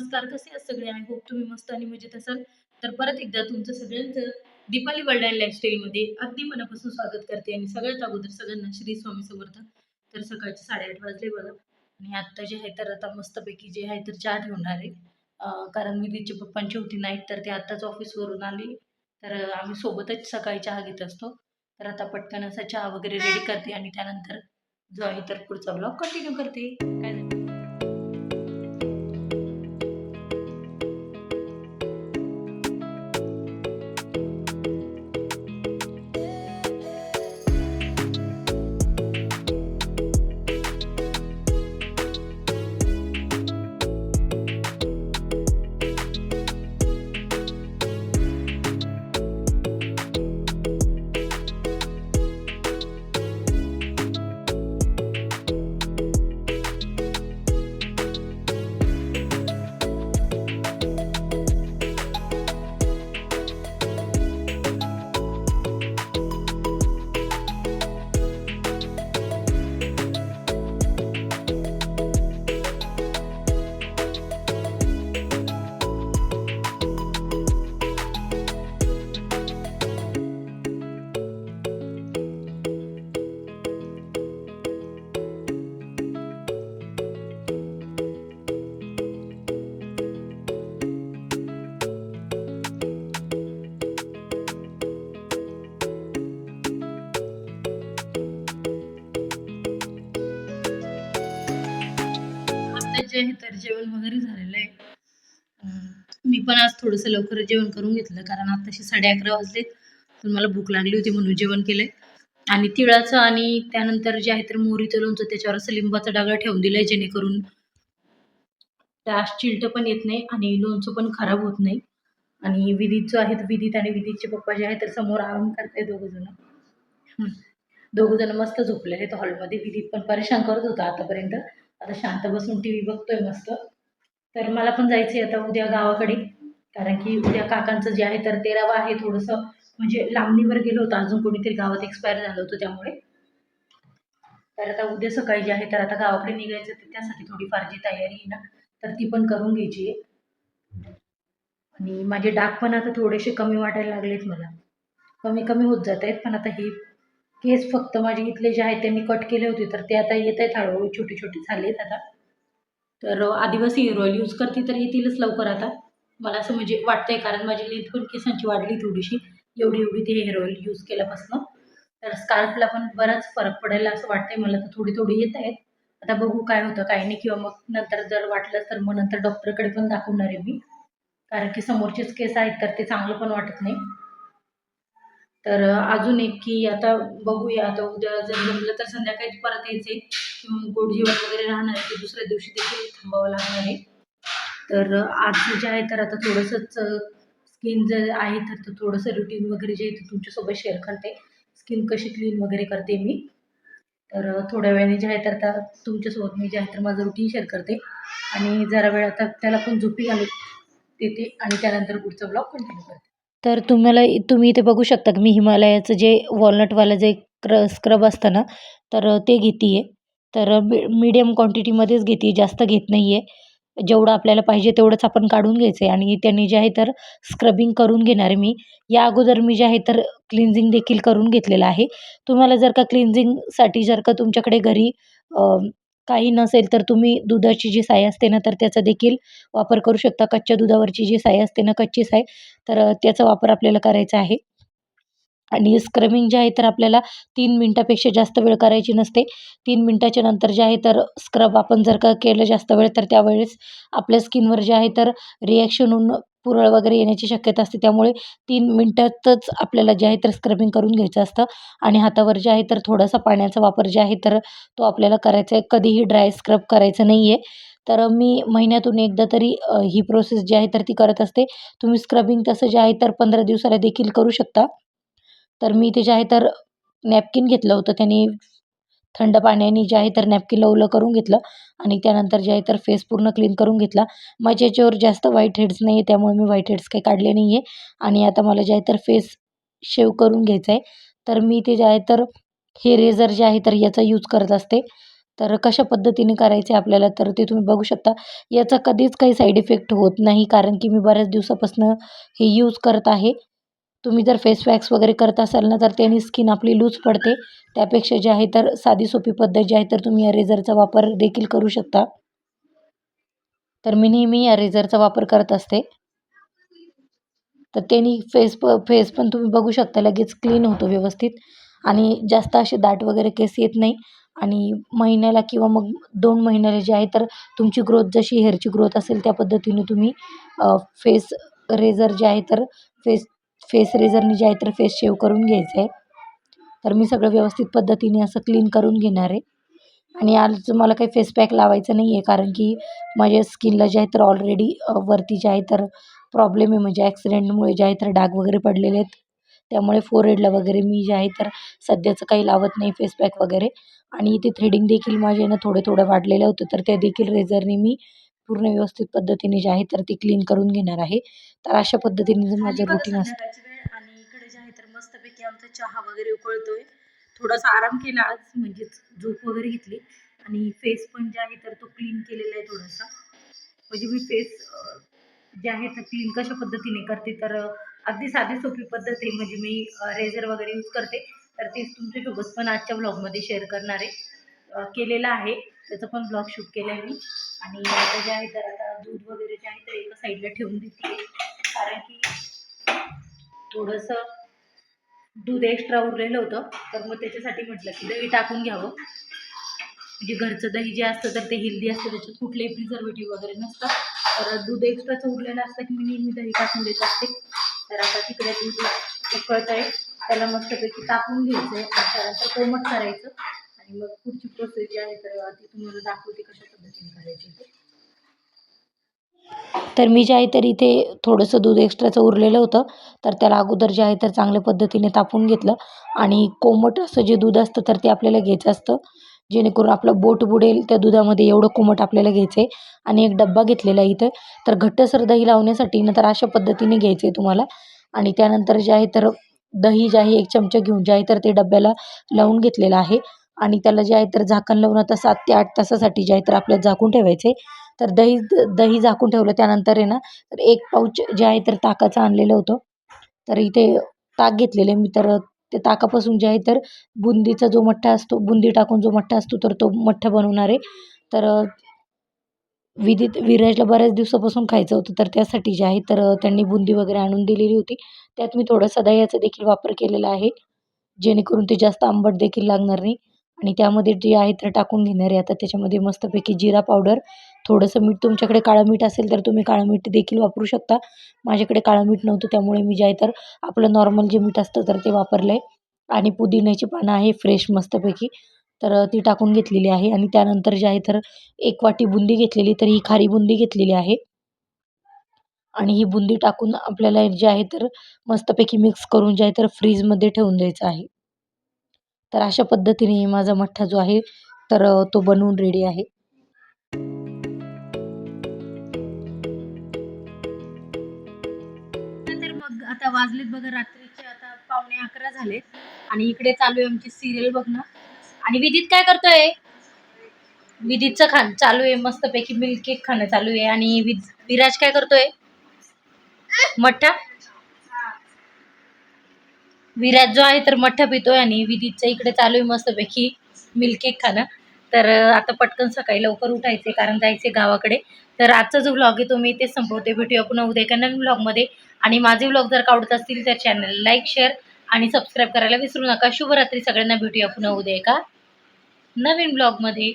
नमस्कार कसे आहात सगळे? आय होप तुम्ही मस्त आणि मजेत असाल. तर परत एकदा तुमचं सगळ्यांचं दीपाली वर्ल्ड अँड लाईफस्टाईलमध्ये अगदी मनापासून स्वागत करते आणि सगळ्यात अगोदर सगळ्यांना श्री स्वामी समर्थ. तर सकाळचे साडेआठ वाजले बघा. आणि आत्ता जे आहे तर आता मस्तपैकी जे आहे तर चहा ठेवणार आहे. कारण मी तिच्या पप्पांची होती नाईट तर ते आत्ताच ऑफिसवरून आली. तर आम्ही सोबतच सकाळी चहा घेत असतो. तर आता पटकन असा चहा वगैरे रेडी करते आणि त्यानंतर जो आहे तर पुढचा ब्लॉग कंटिन्यू करते. काय झालं? हे तर जेवण वगैरे झालेलं आहे. मी पण आज थोडंसं लवकर जेवण करून घेतलं कारण आताशी साडे अकरा वाजले मला भूक लागली होती म्हणून जेवण केलंय. आणि तिळाचं आणि त्यानंतर जे आहे तर मोहरीचं लोणचं त्याच्यावर असं लिंबाचा डागा ठेवून दिलाय जेणेकरून त्यास चिलटं पण येत नाही आणि लोणचं पण खराब होत नाही. आणि विदित जो आहे विदित आणि विदितचे पप्पा जे आहे तर समोर आराम करताय दोघं जण दोघं जण मस्त झोपलेले आहेत हॉलमध्ये. विदित पण परेशान करत होता आतापर्यंत. आता शांत बसून टी व्ही बघतोय मस्त. तर मला पण जायचं आहे आता उद्या गावाकडे. कारण की उद्या काकांचं जे आहे तर तेरावा आहे थोडंसं. म्हणजे लांबणीवर गेलो होतो अजून कोणीतरी गावात एक्सपायर झालं होतं त्यामुळे. तर आता उद्या सकाळी जे आहे तर आता गावाकडे निघायचं तर त्यासाठी थोडीफार जी तयारी आहे ना तर ती पण करून घ्यायची आहे. आणि माझे डाग पण आता थोडेसे कमी वाटायला लागलेत मला. कमी कमी होत जात आहेत पण आता हे केस फक्त माझे इथले जे आहेत ते मी कट केले होते तर ते आता येत आहेत हळूहळू छोटे छोटे झालेत आता. तर आदिवासी हेअर ऑइल यूज करते तर येतीलच लवकर आता. मला असं म्हणजे वाटतंय कारण माझी लेंथ पण केसांची वाढली थोडीशी. एवढी एवढी ते हेअर ऑइल यूज केल्यापासून. तर स्कार्फला पण बराच फरक पडायला असं वाटतंय मला तर थोडी थोडी येत आहेत. आता बघू काय होतं काय नाही किंवा मग नंतर जर वाटलं तर मग नंतर डॉक्टरकडे पण दाखवणार आहे मी. कारण की समोरचेच केस आहेत तर ते चांगलं पण वाटत नाही. तर अजून एक की आता बघूया. आता उद्या जर जमलं तर संध्याकाळी परत यायचे. गोडजीवन गोड जेवण वगैरे राहणार आहे ते दुसऱ्या दिवशी देखील थांबावं लागणार आहे. तर आज जे आहे तर आता थोडंसंच स्किन जर आहे तर ते थोडंसं रुटीन वगैरे जे आहे ते तुमच्यासोबत शेअर करते. स्किन कशी क्लीन वगैरे करते मी. तर थोड्या वेळाने जे आहे तर आता तुमच्यासोबत मी जे आहे तर माझं रुटीन शेअर करते. आणि जरा वेळ आता त्याला पण झोपी घालू देते. आणि त्यानंतर पुढचा ब्लॉग कंटिन्यू करते. तर तुम्हाला तुम्ही इथे बघू शकता की मी हिमालयाचं जे वॉलनटवालं जे क्र स्क्रब असतं ना तर ते घेते आहे तर मी मीडियम क्वांटिटीमध्येच घेते जास्त घेत नाही आहे जेवढं आपल्याला पाहिजे तेवढंच आपण काढून घ्यायचं आहे आणि त्यांनी जे आहे तर स्क्रबिंग करून घेणार आहे मी. या अगोदर मी जे आहे तर क्लिन्झिंग देखील करून घेतलेलं आहे. तुम्हाला जर का क्लिन्झिंगसाठी जर का तुमच्याकडे घरी काही नसेल तर तुम्ही दुधाची जी साय असते ना तर त्याचा देखील वापर करू शकता. कच्च्या दुधावरची जी साय असते ना कच्ची साय तर त्याचा वापर आपल्याला करायचा आहे. आणि स्क्रबिंग जे आहे तर आपल्याला तीन मिनटापेक्षा जास्त वेळ करायची नसते. तीन मिनटाच्या नंतर जे आहे तर स्क्रब आपण जर का केलं जास्त वेळ तर त्यावेळेस आपल्या स्किनवर जे आहे तर रिॲक्शन होऊन पुरळ वगैरे येण्याची शक्यता असते. त्यामुळे तीन मिनटातच आपल्याला जे आहे तर स्क्रबिंग करून घ्यायचं असतं. आणि हातावर जे आहे तर थोडासा पाण्याचा वापर जे आहे तर तो आपल्याला करायचा आहे. कधीही ड्राय स्क्रब करायचं नाही आहे तर मी महिन्यातून एकदा तरी ही प्रोसेस जी आहे तर ती करत असते. तुम्ही स्क्रबिंग तसं जे आहे तर पंधरा दिवसाला देखील करू शकता. तर मी ते जे आहे तर नॅपकिन घेतलं होतं. त्याने थंड पाण्याने जे आहे तर नॅपकिनला ओलं करून घेतलं आणि त्यानंतर जे आहे तर फेस पूर्ण क्लीन करून घेतला. माझ्या याच्यावर जास्त व्हाईट हेड्स नाही आहे त्यामुळे मी व्हाईट हेड्स काही काढले नाही आहे आणि आता मला जे आहे तर फेस शेव करून घ्यायचा आहे तर मी ते जे आहे तर हे रेझर जे आहे तर याचा यूज करत असते. तर कशा पद्धतीने करायचे आपल्याला तर ते तुम्ही बघू शकता. याचा कधीच काही साईड इफेक्ट होत नाही कारण की मी बऱ्याच दिवसापासून हे यूज करत आहे. तुम्ही जर फेस वॅक्स वगैरे करत असाल ना तर त्याने स्किन आपली लूज पडते. त्यापेक्षा जे आहे तर साधी सोपी पद्धत जी आहे तर तुम्ही या रेझरचा वापर देखील करू शकता. तर मी नेहमी या रेझरचा वापर करत असते. तर त्यांनी फेस प फेस पण तुम्ही बघू शकता लगेच क्लीन होतो व्यवस्थित. आणि जास्त असे दाट वगैरे केस येत नाही. आणि महिन्याला किंवा मग दोन महिन्याला जे आहे तर तुमची ग्रोथ जशी हेअरची ग्रोथ असेल त्या पद्धतीने तुम्ही फेस रेझर जे आहे तर फेस फेस रेझरने जे आहे तर फेस शेव करून घ्यायचं आहे तर मी सगळं व्यवस्थित पद्धतीने असं क्लीन करून घेणार आहे. आणि आज मला काही फेस पॅक लावायचं नाही आहे कारण की माझ्या स्किनला जे आहे तर ऑलरेडी वरती जे आहे तर प्रॉब्लेम आहे. म्हणजे ॲक्सिडेंटमुळे जे आहे तर डाग वगैरे पडलेले आहेत. त्यामुळे फोरहेडला वगैरे मी जे आहे तर सध्याचं काही लावत नाही फेस पॅक वगैरे. आणि इथे थ्रेडिंग देखील माझे ना थोडे थोडं वाढलेलं होतं. तर ते देखील रेझरने मी पूर्ण व्यवस्थित पद्धतीने जे आहे तर ते क्लीन करून घेणार आहे. तर अशा पद्धतीने जर माझं रुटीन असतं आणि इकडे जे आहे तर मस्तपैकी आमचा चहा वगैरे उकळतोय. थोडासा आराम केला आज म्हणजेच झोप वगैरे घेतली. आणि फेस पण जे आहे तर तो क्लीन केलेला आहे थोडासा. म्हणजे मी फेस जे आहे तर क्लीन कशा पद्धतीने करते तर अगदी साधी सोपी पद्धत आहे. म्हणजे मी रेझर वगैरे यूज करते. तर तेच तुमच्यासोबत पण आजच्या ब्लॉगमध्ये शेअर करणार आहे. केलेलं आहे. त्याचं पण ब्लॉग शूट केलं आहे मी. आणि आता जे आहे तर आता दूध वगैरे जे आहे तर एका साईडला ठेवून देते. कारण की थोडंसं दूध एक्स्ट्रा उरलेलं होतं. तर मग त्याच्यासाठी म्हटलं की दही टाकून घ्यावं. म्हणजे घरचं दही जे असतं तर ते हेल्दी असतं. त्याच्यात कुठलेही प्रिझर्वेटिव्ह वगैरे नसतं तर दूध एक्स्ट्राचं उरलेलं असतं की मी नेहमी दही टाकून देत असते. तर आता तिकडे दूध उकळत आहे त्याला मस्तपैकी टाकून घ्यायचं आहे त्यानंतर कोमट करायचं. आणि मग पुढची प्रोसेस जी आहे तर ती तुम्हाला दाखवते कशा पद्धतीने करायची ते. तर मी जे आहे तर इथे थोडंसं दूध एक्स्ट्राचं उरलेलं होतं. तर त्याला अगोदर जे आहे तर चांगल्या पद्धतीने तापून घेतलं. आणि कोमट असं जे दूध असतं तर ते आपल्याला घ्यायचं असतं. जेणेकरून आपलं बोट बुडेल त्या दुधामध्ये एवढं कोमट आपल्याला घ्यायचं आहे आणि एक डब्बा घेतलेला आहे इथे. तर घट्टसर दही लावण्यासाठी नंतर अशा पद्धतीने घ्यायचं आहे तुम्हाला. आणि त्यानंतर जे आहे तर दही जे आहे एक चमचा घेऊन जे आहे तर ते डब्याला लावून घेतलेलं आहे. आणि त्याला जे आहे तर झाकण लावून आता सात ते आठ तासासाठी जे आहे तर आपल्याला झाकून ठेवायचं. आहे तर दही दही झाकून ठेवलं त्यानंतर आहे ना तर एक पाऊच जे आहे तर ताकाचं आणलेलं होतं. तर इथे ताक घेतलेलं मी तर ते ताकापासून जे आहे तर बुंदीचा जो मठ्ठा असतो बुंदी टाकून जो मठ्ठा असतो तर तो मठ्ठा बनवणार आहे. तर विदित विराजला बऱ्याच दिवसापासून खायचं होतं तर त्यासाठी जे आहे तर त्यांनी बुंदी वगैरे आणून दिलेली होती. त्यात मी थोडासा दह्याचा देखील वापर केलेला आहे जेणेकरून ते जास्त आंबट देखील लागणार नाही. आणि त्यामध्ये जे आहे तर टाकून घेणार आहे. आता त्याच्यामध्ये मस्तपैकी जिरा पावडर थोडंसं मीठ. तुमच्याकडे काळं मीठ असेल तर तुम्ही काळं मीठ देखील वापरू शकता. माझ्याकडे काळं मीठ नव्हतं त्यामुळे मी जे आहे तर आपलं नॉर्मल जे मीठ असतं तर ते वापरलं आहे आणि पुदिन्याची पानं आहे फ्रेश मस्तपैकी. तर ती टाकून घेतलेली आहे. आणि त्यानंतर जे आहे तर एक वाटी बुंदी घेतलेली तर ही खारी बुंदी घेतलेली आहे. आणि ही बुंदी टाकून आपल्याला जे आहे तर मस्तपैकी मिक्स करून जे आहे तर फ्रीजमध्ये ठेवून द्यायचं आहे. तर अशा पद्धतीने माझा मठ्ठा जो आहे तर तो बनवून रेडी आहे. तर मग आता वाजलेत बघा रात्रीचे आता पावणे अकरा झालेत. आणि इकडे चालू आहे आमची सिरियल बघणं. आणि विदित काय करतोय? विदितचं खाण चालू आहे मस्तपैकी मिल्क केक खाणं चालू आहे. आणि विराज काय करतोय? मठ्ठा? विराज जो आहे तर मठ्ठा पितोय आणि विदितचं इकडे चालू आहे मस्तपैकी मिल्क केक खाणं. तर आता पटकन सकाळी लवकर उठायचे कारण जायचे गावाकडे. तर आजचा जो ब्लॉग आहे तो मी इथेच संपवते. भेटूया पुन्हा उद्या एका नवीन ब्लॉगमध्ये आणि माझे ब्लॉग जर का आवडत असतील तर चॅनल लाईक शेअर आणि सबस्क्राईब करायला विसरू नका. शुभरात्री सगळ्यांना. भेटूया पुन्हा उद्या एका नवीन ब्लॉगमध्ये